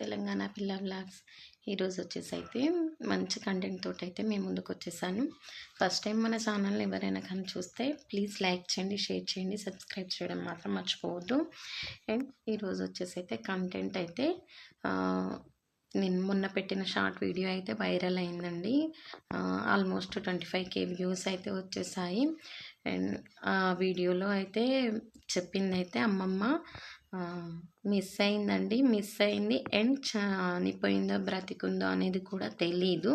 తెలంగాణ పిల్ల బ్లాగ్స్ ఈరోజు వచ్చేసి అయితే మంచి కంటెంట్ తోటి అయితే మేము ముందుకు వచ్చేసాను. ఫస్ట్ టైం మన ఛానల్ని ఎవరైనా కానీ చూస్తే ప్లీజ్ లైక్ చేయండి షేర్ చేయండి సబ్స్క్రైబ్ చేయడం మాత్రం మర్చిపోవద్దు. అండ్ ఈరోజు వచ్చేసి అయితే కంటెంట్ అయితే నేను మొన్న పెట్టిన షార్ట్ వీడియో అయితే వైరల్ అయిందండి. Almost twenty five K views అయితే వచ్చేసాయి. అండ్ ఆ వీడియోలో అయితే చెప్పింది అయితే అమ్మమ్మ మిస్ అయిందండి మిస్ అయింది అండ్ చనిపోయిందో బ్రతికుందో అనేది కూడా తెలీదు.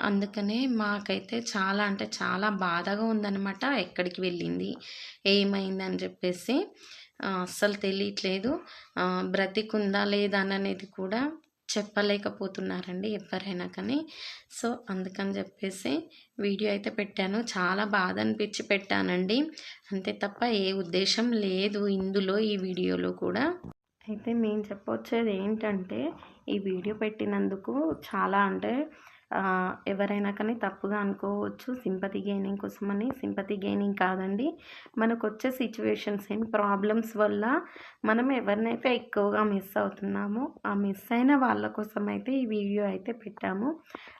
అందుకనే మాకైతే చాలా అంటే చాలా బాధగా ఉందన్నమాట ఎక్కడికి వెళ్ళింది ఏమైందని చెప్పేసి. అస్సలు తెలియట్లేదు. బ్రతికుందా లేదా అనేది కూడా చెప్పలేకపోతున్నారండి ఎవరైనా కానీ. సో అందుకని చెప్పేసి వీడియో అయితే పెట్టాను. చాలా బాధ అనిపించి పెట్టానండి. అంతే తప్ప ఏ ఉద్దేశం లేదు ఇందులో ఈ వీడియోలో కూడా. అయితే మేము చెప్పొచ్చేది ఏంటంటే ఈ వీడియో పెట్టినందుకు చాలా అంటే ఎవరైనా కానీ తప్పుగా అనుకోవచ్చు. సింపతి గెయినింగ్ కోసమని. సింపతి గెయినింగ్ కాదండి. మనకు వచ్చే సిచ్యువేషన్స్ ఏం ప్రాబ్లమ్స్ వల్ల మనం ఎవరినైతే ఎక్కువగా మిస్ అవుతున్నామో ఆ మిస్ అయిన వాళ్ళ కోసం అయితే ఈ వీడియో అయితే పెట్టాము.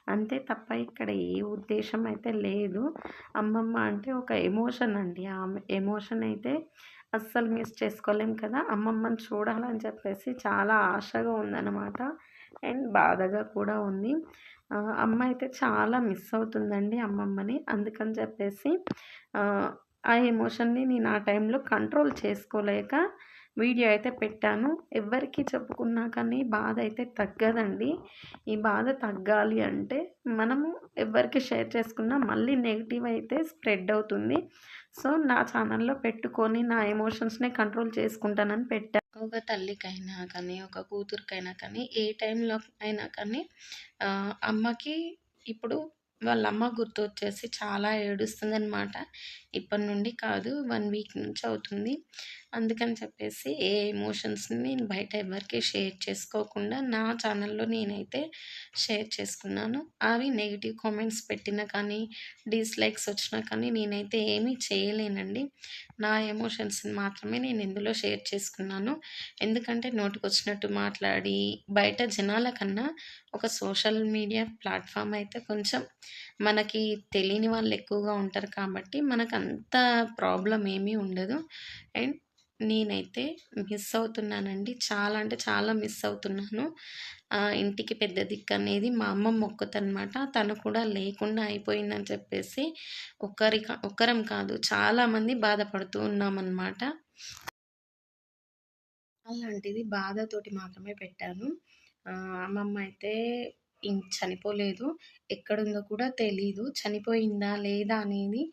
అంతే తప్ప ఇక్కడ ఏ ఉద్దేశం అయితే లేదు. అమ్మమ్మ అంటే ఒక ఎమోషన్ అండి. ఆ ఎమోషన్ అయితే అస్సలు మిస్ చేసుకోలేం కదా. అమ్మమ్మని చూడాలని చెప్పేసి చాలా ఆశగా ఉందన్నమాట. అండ్ బాధగా కూడా ఉంది. అమ్మ అయితే చాలా మిస్ అవుతుందండి అమ్మమ్మని. అందుకని చెప్పేసి ఆ ఎమోషన్ని నేను ఆ టైంలో కంట్రోల్ చేసుకోలేక వీడియో అయితే పెట్టాను. ఎవరికి చెప్పుకున్నా కానీ బాధ అయితే తగ్గదండి. ఈ బాధ తగ్గాలి అంటే మనము ఎవరికి షేర్ చేసుకున్నా మళ్ళీ నెగిటివ్ అయితే స్ప్రెడ్ అవుతుంది. సో నా ఛానల్లో పెట్టుకొని నా ఎమోషన్స్ని కంట్రోల్ చేసుకుంటానని పెట్టాను ఒక తల్లికైనా కానీ ఒక కూతురికైనా కానీ ఏ టైంలో అయినా కానీ అమ్మకి ఇప్పుడు వాళ్ళ అమ్మ గుర్తు వచ్చేసి చాలా ఏడుస్తుంది అనమాట ఇప్పటి నుండి కాదు వన్ వీక్ నుంచి అవుతుంది. అందుకని చెప్పేసి ఏ ఎమోషన్స్ని నేను బయట ఎవరికి షేర్ చేసుకోకుండా నా ఛానల్లో నేనైతే షేర్ చేసుకున్నాను. అవి నెగిటివ్ కామెంట్స్ పెట్టినా కానీ డిస్లైక్స్ వచ్చినా కానీ నేనైతే ఏమీ చేయలేనండి. నా ఎమోషన్స్ని మాత్రమే నేను ఇందులో షేర్ చేసుకున్నాను. ఎందుకంటే నోటికి వచ్చినట్టు మాట్లాడి బయట జనాల కన్నా ఒక సోషల్ మీడియా ప్లాట్ఫామ్ అయితే కొంచెం మనకి తెలియని వాళ్ళు ఎక్కువగా ఉంటారు కాబట్టి మనకు అంత ప్రాబ్లం ఏమీ ఉండదు. అండ్ నేనైతే మిస్ అవుతున్నానండి. చాలా అంటే చాలా మిస్ అవుతున్నాను. ఇంటికి పెద్ద దిక్కు అనేది మా అమ్మ మొక్కుతనమాట తను కూడా లేకుండా అయిపోయిందని చెప్పేసి ఒకరి ఒక్కరం కాదు చాలామంది బాధపడుతూ ఉన్నామన్నమాట. అలాంటిది బాధతోటి మాత్రమే పెట్టాను. అమ్మమ్మ అయితే చనిపోలేదు. ఎక్కడుందో కూడా తెలీదు. చనిపోయిందా లేదా అనేది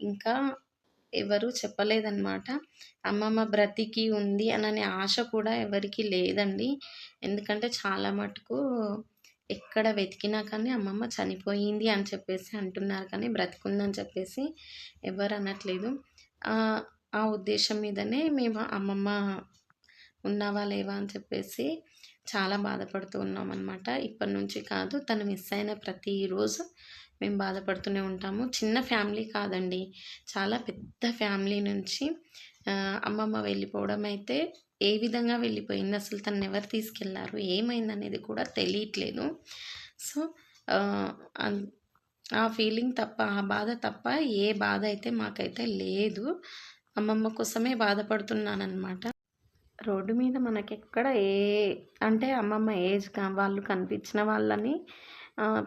ఇంకా ఎవరు చెప్పలేదన్నమాట. అమ్మమ్మ బ్రతికి ఉంది అననే ఆశ కూడా ఎవరికి లేదండి. ఎందుకంటే చాలా మటుకు ఎక్కడ వెతికినా కానీ అమ్మమ్మ చనిపోయింది అని చెప్పేసి అంటున్నారు కానీ బ్రతికుందని చెప్పేసి ఎవరు అనట్లేదు. ఆ, ఆ ఉద్దేశం మీదనే మేము అమ్మమ్మ ఉన్నావా లేవా అని చెప్పేసి చాలా బాధపడుతూ ఉన్నాం అనమాట ఇప్పటి నుంచి కాదు తను మిస్ అయిన ప్రతిరోజు మేము బాధపడుతూనే ఉంటాము. చిన్న ఫ్యామిలీ కాదండి చాలా పెద్ద ఫ్యామిలీ నుంచి అమ్మమ్మ వెళ్ళిపోవడం అయితే ఏ విధంగా వెళ్ళిపోయింది? అసలు తను ఎవరు తీసుకెళ్ళారు? ఏమైంది అనేది కూడా తెలియట్లేదు. సో ఆ, ఆ ఫీలింగ్ తప్ప ఆ బాధ తప్ప ఏ బాధ అయితే మాకైతే లేదు. అమ్మమ్మ కోసమే బాధపడుతున్నానమాట రోడ్డు మీద మనకెక్కడ ఏ అంటే అమ్మమ్మ ఏజ్ కా- వాళ్ళు కనిపించిన వాళ్ళని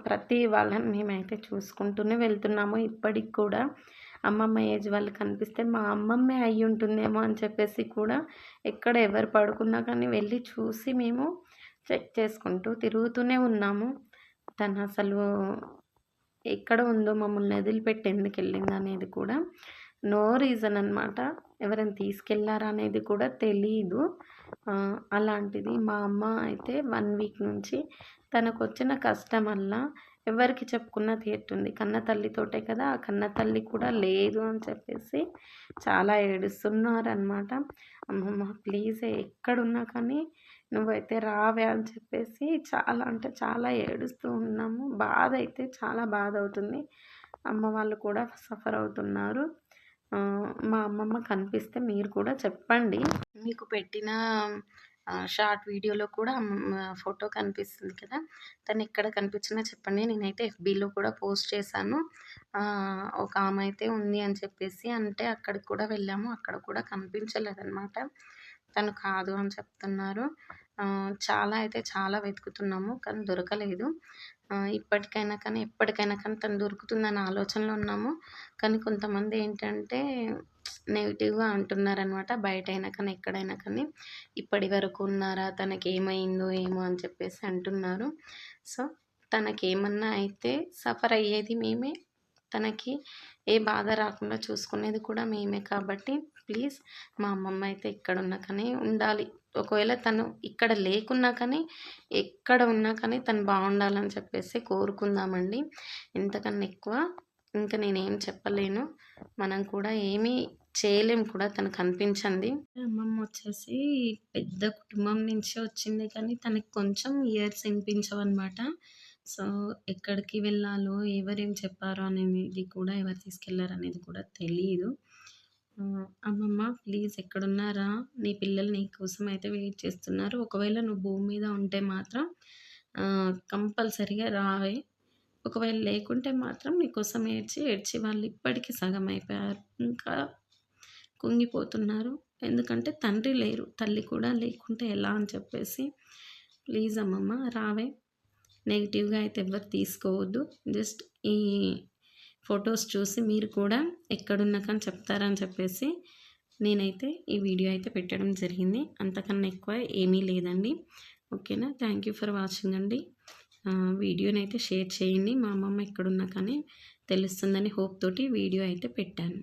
ప్రతి వాళ్ళని మేమైతే చూసుకుంటూనే వెళ్తున్నాము ఇప్పటికి కూడా. అమ్మమ్మ ఏజ్ వాళ్ళు కనిపిస్తే మా అమ్మమ్మే అయి ఉంటుందేమో అని చెప్పేసి కూడా ఎక్కడ ఎవరు పడుకున్నా కానీ వెళ్ళి చూసి మేము చెక్ చేసుకుంటూ తిరుగుతూనే ఉన్నాము. తను అసలు ఎక్కడ ఉందో మమ్మల్ని వదిలిపెట్టి ఎందుకు వెళ్ళింది అనేది కూడా నో రీజన్ అనమాట ఎవరైనా తీసుకెళ్ళారా అనేది కూడా తెలీదు. అలాంటిది మా అమ్మ అయితే వన్ వీక్ నుంచి తనకు వచ్చిన కష్టం వల్ల ఎవరికి చెప్పుకున్నా తీరుతుంది కన్న తల్లితోటే కదా ఆ కన్న తల్లి కూడా లేదు అని చెప్పేసి చాలా ఏడుస్తున్నారనమాట అమ్మమ్మ ప్లీజ్ ఎక్కడున్నా కానీ నువ్వైతే రావే అని చెప్పేసి చాలా అంటే చాలా ఏడుస్తూ ఉన్నాము. బాధ అయితే చాలా బాధ అవుతుంది. అమ్మ వాళ్ళు కూడా సఫర్ అవుతున్నారు. మా అమ్మమ్మ కనిపిస్తే మీరు కూడా చెప్పండి. మీకు పెట్టిన షార్ట్ వీడియోలో కూడా ఫోటో కనిపిస్తుంది కదా? తను ఎక్కడ కనిపించినా చెప్పండి. నేనైతే ఎఫ్బీలో కూడా పోస్ట్ చేశాను. ఒక ఆమె అయితే ఉంది అని చెప్పేసి అంటే అక్కడికి కూడా వెళ్ళాము. అక్కడ కూడా కనిపించలేదన్నమాట. తను కాదు అని చెప్తున్నారు. చాలా అయితే చాలా వెతుకుతున్నాము కానీ దొరకలేదు. ఇప్పటికైనా కానీ ఎప్పటికైనా కానీ తను దొరుకుతుందన్న ఆలోచనలో ఉన్నాము. కానీ కొంతమంది ఏంటంటే నెగిటివ్గా అంటున్నారనమాట బయట అయినా కానీ ఎక్కడైనా కానీ ఇప్పటి వరకు ఉన్నారా తనకి ఏమైందో ఏమో అని చెప్పేసి అంటున్నారు. సో తనకేమన్నా అయితే సఫర్ అయ్యేది మేమే తనకి ఏ బాధ రాకుండా చూసుకునేది కూడా మేమే. కాబట్టి ప్లీజ్ మా అమ్మమ్మ అయితే ఎక్కడున్నా కానీ ఉండాలి. ఒకవేళ తను ఇక్కడ లేకున్నా కానీ ఎక్కడ ఉన్నా కానీ తను బాగుండాలని చెప్పేసి కోరుకుందామండి. ఇంతకన్నా ఎక్కువ ఇంకా నేనేం చెప్పలేను. మనం కూడా ఏమీ చేయలేం కూడా తనకు అనిపించింది. అమ్మమ్మ వచ్చేసి పెద్ద కుటుంబం నుంచి వచ్చింది కానీ తనకి కొంచెం ఇయర్స్ వినిపించవన్నమాట సో ఎక్కడికి వెళ్ళాలో ఎవరేం చెప్పారో అనేది కూడా ఎవరు తీసుకెళ్ళారు అనేది కూడా తెలియదు అమ్మమ్మ ప్లీజ్ ఎక్కడున్నారా? నీ పిల్లలు నీ కోసం అయితే వెయిట్ చేస్తున్నారు. ఒకవేళ నువ్వు భూమి మీద ఉంటే మాత్రం కంపల్సరిగా రావే. ఒకవేళ లేకుంటే మాత్రం నీకోసం ఏడ్చి ఏడ్చి వాళ్ళు ఇప్పటికీ సగం అయిపోయారు. ఇంకా కుంగిపోతున్నారు. ఎందుకంటే తండ్రి లేరు. తల్లి కూడా లేకుంటే ఎలా? అని చెప్పేసి ప్లీజ్ అమ్మమ్మ రావే. నెగిటివ్గా అయితే ఎవరు తీసుకోవద్దు. జస్ట్ ఈ ఫొటోస్ చూసి మీరు కూడా ఎక్కడున్నా కానీ చెప్తారని చెప్పేసి నేనైతే ఈ వీడియో అయితే పెట్టడం జరిగింది. అంతకన్నా ఎక్కువ ఏమీ లేదండి. ఓకేనా? థ్యాంక్ యూ ఫర్ వాచింగ్ అండి. వీడియోని అయితే షేర్ చేయండి. మా అమ్మమ్మ ఎక్కడున్నా కానీ తెలుస్తుందని హోప్ తోటి వీడియో అయితే పెట్టాను.